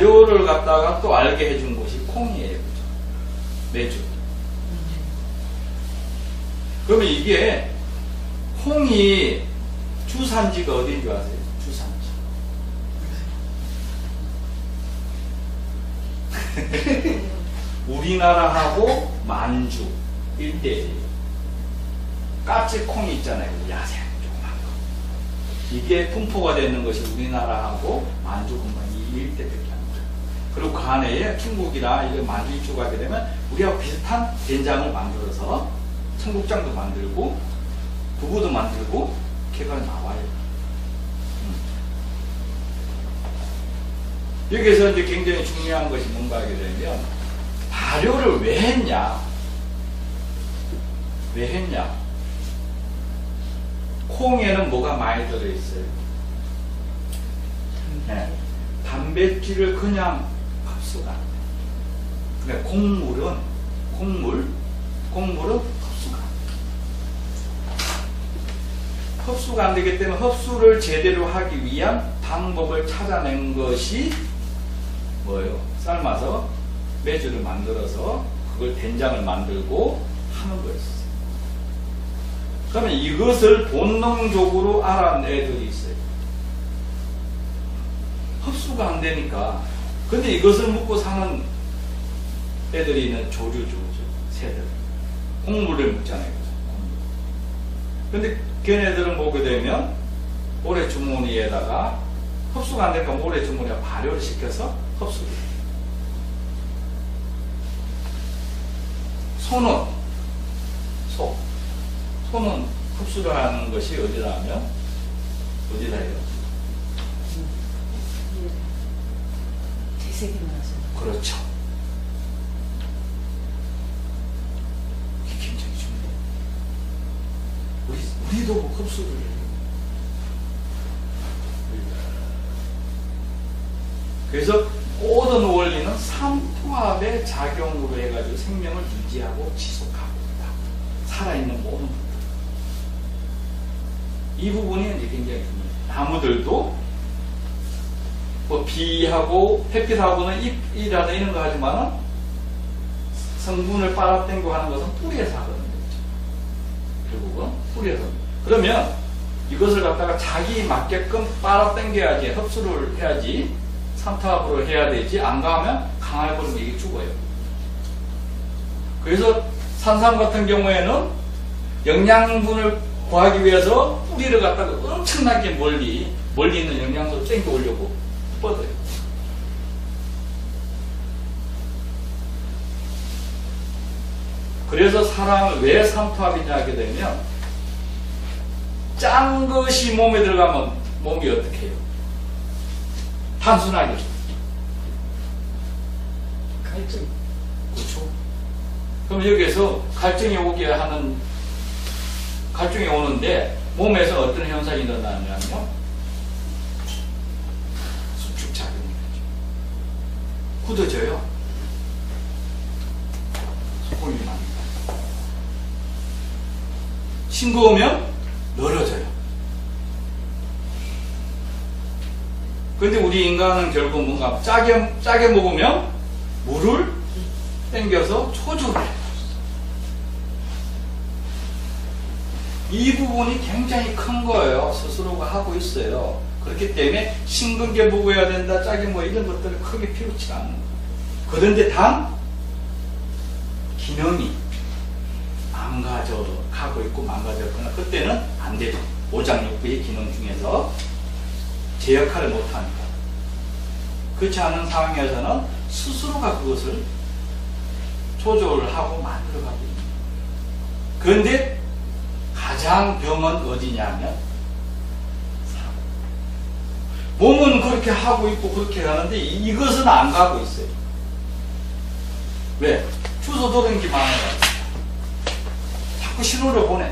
발효를 갖다가 또 알게 해준 것이 콩이에요. 그죠? 매주. 그러면 이게 콩이 주산지가 어디인 줄 아세요? 주산지. 우리나라하고 만주 일대예요. 깍지 콩이 있잖아요. 야생 조그만 거. 이게 분포가 되는 것이 우리나라하고 만주 공간 이 일대밖에 안. 그리고 그 안에 중국이나 이게 만주 이쪽 하게 되면 우리하고 비슷한 된장을 만들어서 청국장도 만들고 두부도 만들고 걔가 나와요. 음. 여기서 이제 굉장히 중요한 것이 뭔가 하게 되면 발효를 왜 했냐? 왜 했냐? 콩에는 뭐가 많이 들어있어요? 네. 단백질을 그냥 흡수가. 그러니까 곡물은, 곡물, 곡물은 흡수가. 흡수가 안 되기 때문에 흡수를 제대로 하기 위한 방법을 찾아낸 것이 뭐예요? 삶아서 매주를 만들어서 그걸 된장을 만들고 하는 거였어요. 그러면 이것을 본능적으로 알아낸 애들이 있어요. 흡수가 안 되니까. 근데 이것을 먹고 사는 애들이 있는 조류죠, 새들. 콩물을 먹잖아요. 근데 걔네들은 먹게 되면 모래 주머니에다가 흡수가 안 되니까 모래 주머니에 발효를 시켜서 흡수를 해요. 소는 소 소는 흡수를 하는 것이 어디다 하면 어디다 해요? 재색이 많아서. 그렇죠. 이게 굉장히 중요해요. 우리, 우리도 뭐 흡수를 해요. 그래서 모든 원리는 삼투압의 작용으로 해가지고 생명을 유지하고 지속하고 있다. 살아있는 모든 것들. 이 부분이 굉장히 중요해요. 나무들도 뭐 비하고 햇빛하고는 잎이라든 이런 거 하지만 성분을 빨아당기고 하는 것은 뿌리에서 하거든요. 결국은 뿌리에서. 그러면 이것을 갖다가 자기 맞게끔 빨아당겨야지 흡수를 해야지 삼투압으로 해야 되지 안 가면 강하게 버리면 이게 죽어요. 그래서 산삼 같은 경우에는 영양분을 구하기 위해서 뿌리를 갖다가 엄청나게 멀리 멀리 있는 영양소를 땡겨 오려고 뻗어요. 그래서 사람을 왜 삼투압이냐 하게 되면 짠 것이 몸에 들어가면 몸이 어떻게 해요? 단순하게 갈증. 그렇죠. 그럼 여기에서 갈증이 오게 하는 갈증이 오는데 몸에서 어떤 현상이 일어나냐면요. 수축 작용이 되죠. 굳어져요. 소금이 납니다. 싱거우면 늘어져요. 근데 우리 인간은 결국 뭔가 짜게, 짜게 먹으면 물을 땡겨서 초조를 해요. 이 부분이 굉장히 큰 거예요. 스스로가 하고 있어요. 그렇기 때문에 싱근 게 먹어야 된다, 짜게 뭐 이런 것들은 크게 필요치 않은 거예요. 그런데 단, 기능이 망가져 가고 있고 망가졌거나 그때는 안 되죠. 오장육부의 기능 중에서 제 역할을 못하니까. 그렇지 않은 상황에서는 스스로가 그것을 조절을 하고 만들어가고 있는 거예요. 그런데 가장 병은 어디냐면 삶. 몸은 그렇게 하고 있고 그렇게 가는데 이- 이것은 안 가고 있어요. 왜? 주소 도는 게 많아가지고. 자꾸 신호를 보내.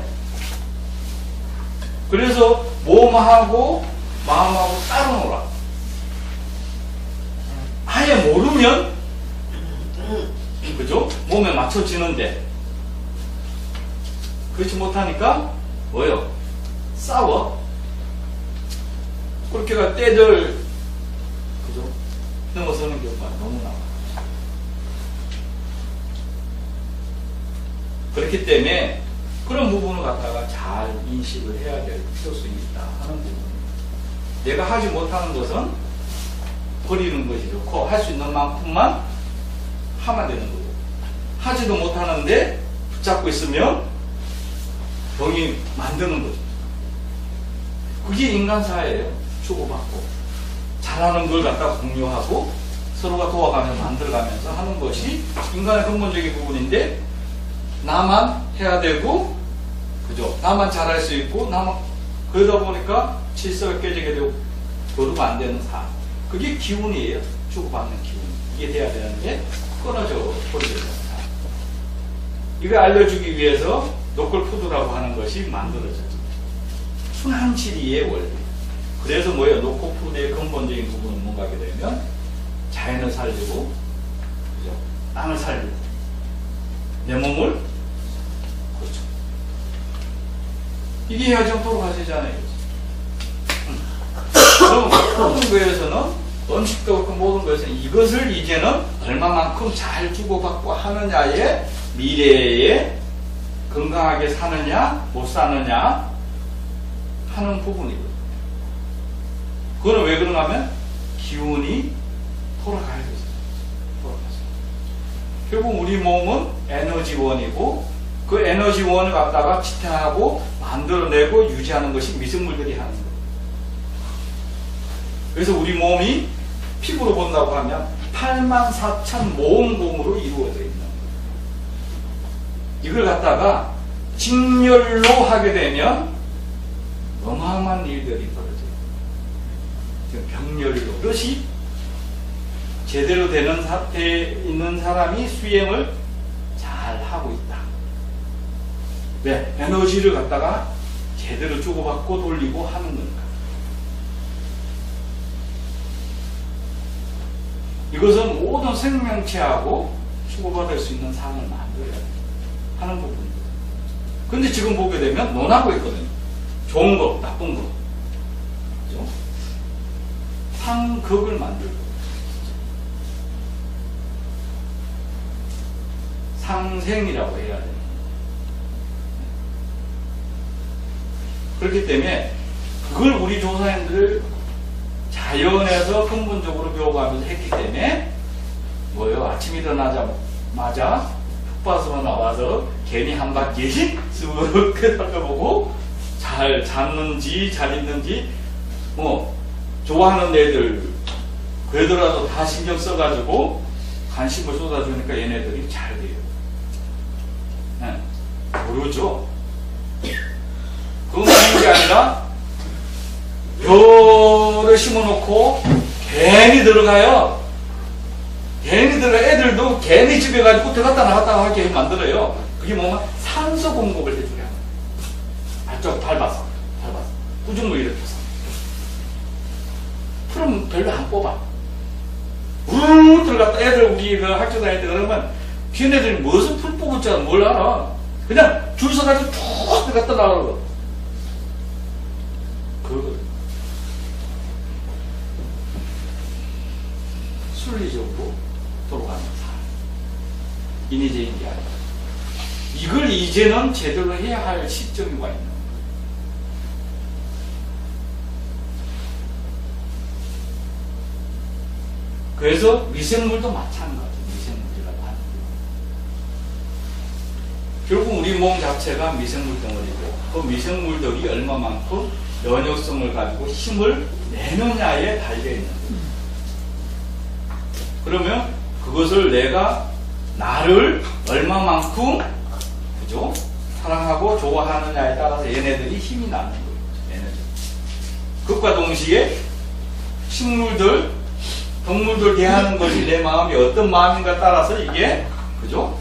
그래서 몸하고 마음하고 따로 놀아. 아예 모르면 그죠? 몸에 맞춰지는데 그렇지 못하니까 뭐요? 싸워. 그렇게가 때들 그죠? 넘어서는 경우가 너무 나와요. 그렇기 때문에 그런 부분을 갖다가 잘 인식을 해야 될 필요성이 있다 하는 부분입니다. 내가 하지 못하는 것은 버리는 것이 좋고 할 수 있는 만큼만 하면 되는 거고 하지도 못하는데 붙잡고 있으면 병이 만드는 거죠. 그게 인간사예요. 주고받고 잘하는 걸 갖다 공유하고 서로가 도와가면서 만들어가면서 하는 것이 인간의 근본적인 부분인데 나만 해야 되고 그죠? 나만 잘할 수 있고 나만 그러다 보니까 질서가 깨지게 되고 교류가 안 되는 삶 그게 기운이에요. 주고받는 기운 이게 돼야 되는데 끊어져 버리게 삶 이걸 알려주기 위해서 노컬푸드라고 하는 것이 만들어졌죠. 순환치리의 원리. 그래서 뭐예요? 노코푸드의 근본적인 부분은 뭔가 하게 되면 자연을 살리고, 그죠? 땅을 살리고, 내 몸을, 그렇죠. 이게 해야지 돌아가시잖아요. 음. 그럼 모든 거에서는 음식도 그렇고 모든 것에서 이것을 이제는 얼마만큼 잘 주고받고 하느냐의 미래에 건강하게 사느냐 못 사느냐 하는 부분이거든요. 그거는 왜 그런가 하면 기운이 돌아가야. 돌아가죠. 결국 우리 몸은 에너지원이고 그 에너지원을 갖다가 지탱하고 만들어내고 유지하는 것이 미생물들이 하는 거예요. 그래서 우리 몸이 피부로 본다고 하면 8만 4천 모음공으로 이루어져 있는 거예요. 이걸 갖다가 직렬로 하게 되면 어마어마한 일들이 벌어져요. 지금 병렬로. 그것이 제대로 되는 상태에 있는 사람이 수행을 잘 하고 있다. 왜? 에너지를 갖다가 제대로 주고받고 돌리고 하는 거니까. 이것은 모든 생명체하고 주고받을 수 있는 상을 만들어야 돼. 하는 부분입니다. 근데 지금 보게 되면 논하고 있거든요. 좋은 거, 나쁜 거. 상극을 만들고. 상생이라고 해야 돼요. 그렇기 때문에 그걸 우리 조사님들 자연에서 근본적으로 배워가면서 했기 때문에 뭐요? 아침 일어나자마자 풋밭으로 나와서 괜히 한 바퀴 쓱 살펴보고 잘 잤는지 잘 있는지 뭐 좋아하는 애들 그래도라도 다 신경 써가지고 관심을 쏟아주니까 얘네들이 잘 돼요. 네. 모르죠? 그것만 하는 게 아니라 벼를 심어놓고 괜히 들어가요. 괜히 들어가 애들도 괜히 집에 가지고 들어갔다 나갔다 하게 만들어요. 그게 뭐냐? 산소 공급을 해주게 하는 거예요. 쪽 밟아서, 밟아서. 꾸준물 일으켜서. 풀은 별로 안 뽑아. 우 들어갔다 애들 우리 그 학교 다닐 때 그러면 걔네들이 무슨 풀 뽑을 줄 뭘 알아. 그냥 줄 서가지고 쭉 들어갔다 나가고. 순리적으로 돌아가는 삶. 인위적인 게 아니라. 이걸 이제는 제대로 해야 할 시점이 와 있는 거예요. 그래서 미생물도 마찬가지. 미생물이라고 하는 거예요. 결국 우리 몸 자체가 미생물 덩어리고 그 미생물들이 얼마만큼 면역성을 가지고 힘을 내느냐에 달려 있는 거예요. 그러면 그것을 내가 나를 얼마만큼 그죠? 사랑하고 좋아하느냐에 따라서 얘네들이 힘이 나는 거예요. 에너지. 그것과 동시에 식물들, 동물들 대하는 것이 내 마음이 어떤 마음인가 따라서 이게 그죠?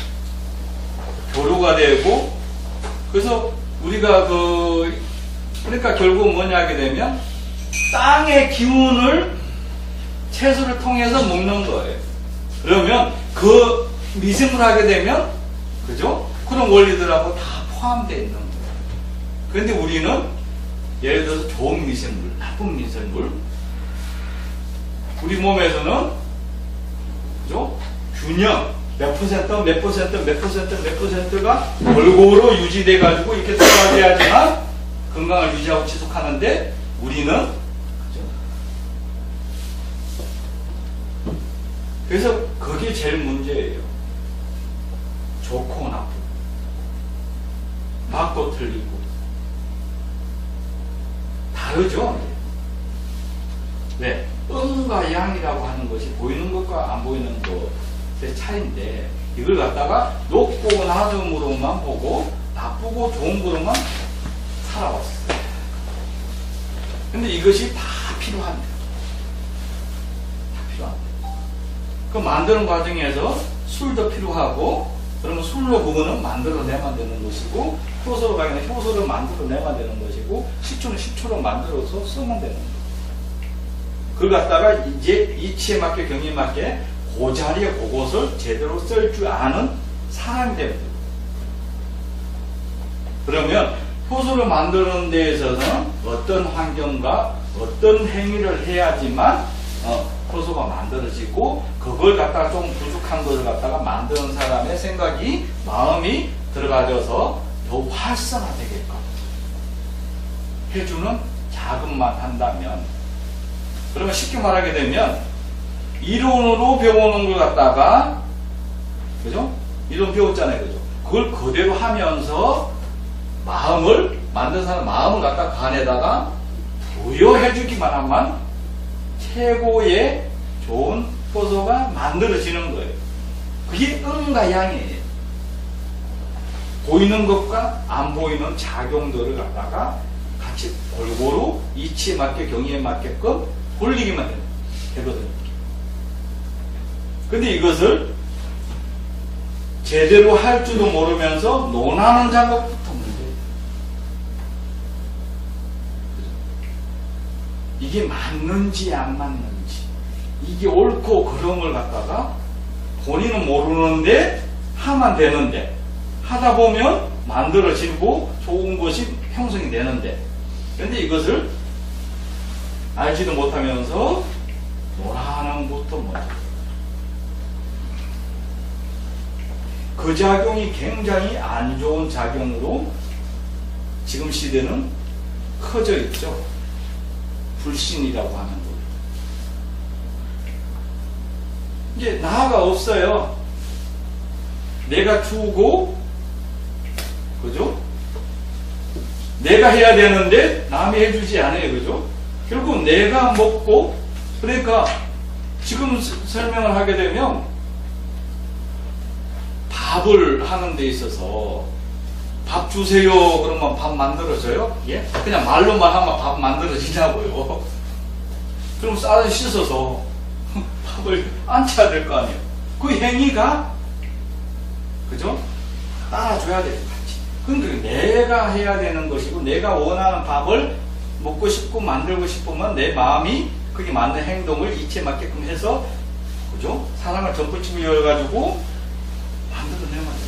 교류가 되고 그래서 우리가 그 그러니까 결국 뭐냐 하게 되면 땅의 기운을 채소를 통해서 먹는 거예요. 그러면 그 미생물 하게 되면 그죠? 그런 원리들하고 다 포함되어 있는 거예요. 그런데 우리는 예를 들어서 좋은 미생물, 나쁜 미생물 우리 몸에서는 그죠? 균형 몇 퍼센트 몇 퍼센트 몇 퍼센트 몇 퍼센트가 골고루 유지돼 가지고 이렇게 들어가야지만 건강을 유지하고 지속하는데 우리는 그죠? 그래서 그게 제일 문제예요. 좋고 나쁘고 맞고 틀리고 다르죠. 왜? 음과 양이라고 하는 것이 보이는 것과 안 보이는 것의 차이인데 이걸 갖다가 높고 낮음으로만 보고 나쁘고 좋은 거로만 살아왔어요. 근데 이것이 다 필요한데 다 필요한데 그 만드는 과정에서 술도 필요하고 그러면 술로 그거는 만들어내만 되는 것이고 효소로 가면 효소를 만들어내만 되는 것이고 식초는 식초로 만들어서 쓰면 되는 거예요. 그걸 갖다가 이제 이치에 맞게 경위에 맞게 그 자리에 그것을 제대로 쓸 줄 아는 사람이 돼요. 그러면 효소를 만드는 데 있어서는 어떤 환경과 어떤 행위를 해야지만 어, 효소가 만들어지고 그걸 갖다가 좀 부족한 것을 갖다가 만드는 사람의 생각이 마음이 들어가져서 더 활성화되게끔 해주는 자금만 한다면 그러면 쉽게 말하게 되면 이론으로 배우는 걸 갖다가 그죠? 이론 배웠잖아요, 그죠? 그걸 그대로 하면서 마음을 만든 사람 마음을 갖다 그 안에다가 부여해 주기만 하면 최고의 좋은 효소가 만들어지는 거예요. 그게 음과 양이에요. 보이는 것과 안 보이는 작용들을 갖다가 같이 골고루 이치에 맞게 경위에 맞게끔 돌리기만. 되거든요. 근데 이것을 제대로 할 줄도 모르면서 논하는 작업부터 문제예요. 이게 맞는지 안 맞는지 이게 옳고 걸 갖다가 본인은 모르는데 하면 되는데 하다 보면 만들어지고 좋은 것이 형성이 되는데 근데 이것을 알지도 못하면서 논하는 것도 먼저 그 작용이 굉장히 안 좋은 작용으로 지금 시대는 커져 있죠. 불신이라고 하는 거. 이제 나가 없어요. 내가 주고, 그죠? 내가 해야 되는데 남이 해주지 않아요. 그죠? 결국 내가 먹고, 그러니까 지금 스- 설명을 하게 되면 밥을 하는 데 있어서 밥 주세요 그러면 밥 만들어져요? 예? 그냥 말로만 하면 밥 만들어지냐고요. 그럼 쌀을 씻어서 밥을 안쳐야 될 거 아니에요. 그 행위가 그죠? 따라줘야 돼요. 같이. 그러니까 내가 해야 되는 것이고 내가 원하는 밥을 먹고 싶고 만들고 싶으면 내 마음이 그게 맞는 행동을 이치에 맞게끔 해서 그죠? 사람을 덤불치고 열어가지고 만들어내면